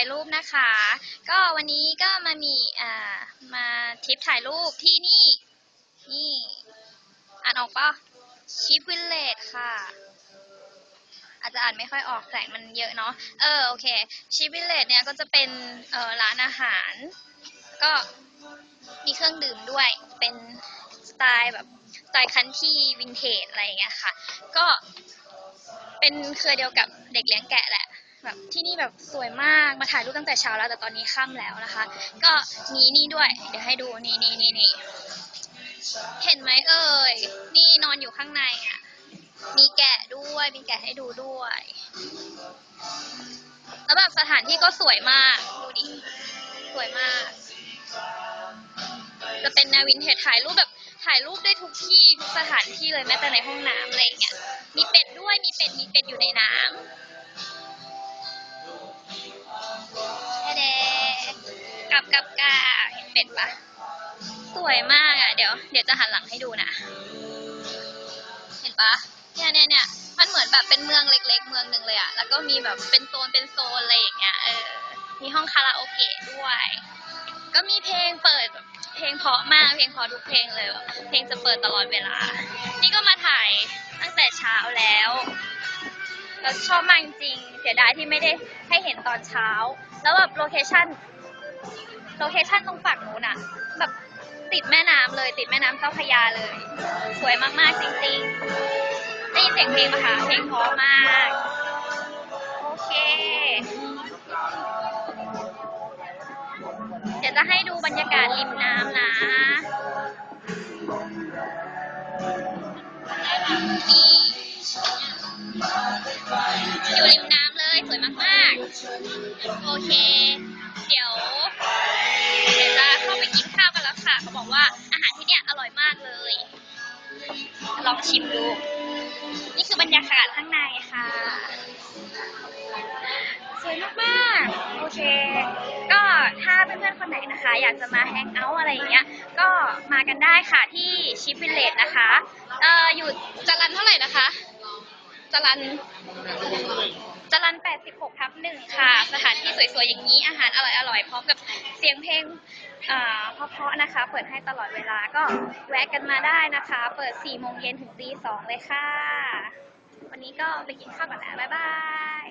ายรูปนะคะ ก็วันนี้ก็มามีอ่ามาทริปถ่ายรูปที่นี่ นี่อ่านออกปะชิปวิลเลจค่ะ อาจจะอ่านไม่ค่อยออกแสงมันเยอะเนาะเออโอเคชิปวิลเลจเนี่ยก็จะเป็นเอ่อร้านอาหาร ก็มีเครื่องดื่มด้วยเป็นสไตล์แบบสไตล์คันที่วินเทจอะไรอย่างเงี้ยค่ะ ก็เป็นเครือเดียวกับเด็กเลี้ยงแกะแหละ แบบที่นี่แบบสวยมากมาถ่ายรูปตั้งแต่เช้าแล้วแต่ตอนนี้ค่ำแล้วนะคะ ก็มีนี่ด้วย เดี๋ยวให้ดูนี่นี่นี่นี่เห็นไหมเอ่ยนี่นอนอยู่ข้างในอะมีแกะด้วยมีแกะให้ดูด้วยแล้วแบบสถานที่ก็สวยมากดูดิสวยมาก จะเป็นแนววินเทจถ่ายรูปแบบถ่ายรูปได้ทุกที่ทุกสถานที่เลยแม้แต่ในห้องน้ำอะไรเงี้ยมีเป็ดด้วยมีเป็ดมีเป็ดอยู่ในน้ำ กับกับกาเห็นเป็ดปะสวยมากอะ เดี๋ยว เดี๋ยวจะหันหลังให้ดูนะ เห็นปะเนี่ยเนี่ยเนี่ยมันเหมือนแบบเป็นเมืองเล็ก ๆ เมืองหนึ่งเลยอะ แล้วก็มีแบบเป็นโซนเป็นโซนอะไรอย่างเงี้ย เออ มีห้องคาราโอเกะด้วย ก็มีเพลงเปิด เพลงเพราะมาก เพลงเพราะทุกเพลงเลย เพลงจะเปิดตลอดเวลา นี่ก็มาถ่ายตั้งแต่เช้าแล้วแล้วชอบมากจริง เสียดายที่ไม่ได้ให้เห็นตอนเช้า แล้วแบบโลเคชั่น โลเคชั่นตรงฝั่งนู้นอะแบบติดแม่น้ำเลย ติดแม่น้ำเจ้าพระยาเลย สวยมากๆจริงๆ ได้ยินเสียงเพลงปะคะเพลงเพราะมาก โอเค เดี๋ยวจะให้ดูบรรยากาศริมน้ำนะอีอยู่ริมน้ำเลยสวยมากๆ โอเค เดี๋ยว ว่าอาหารที่เนี่ยอร่อยมากเลย ลองชิมดู นี่คือบรรยากาศข้างในค่ะ สวยมากๆ โอเค ก็ถ้าเพื่อนๆคนไหนนะคะ อยากจะมาแฮงเอาท์อะไรอย่างเงี้ย ก็มากันได้ค่ะที่ชิปวิลเลจนะคะ เอ่ออยู่จรันเท่าไหร่นะคะจรันจรัน86ทับหนึ่งค่ะ สถานที่สวยๆอย่างนี้อาหารอร่อยๆพร้อมกับเสียงเพลง เพราะๆนะคะ เปิดให้ตลอดเวลาก็แวะกันมาได้นะคะ เปิด4โมงเย็นถึงตี2เลยค่ะ วันนี้ก็ไปกินข้าวก่อนแล้ว บ๊ายบาย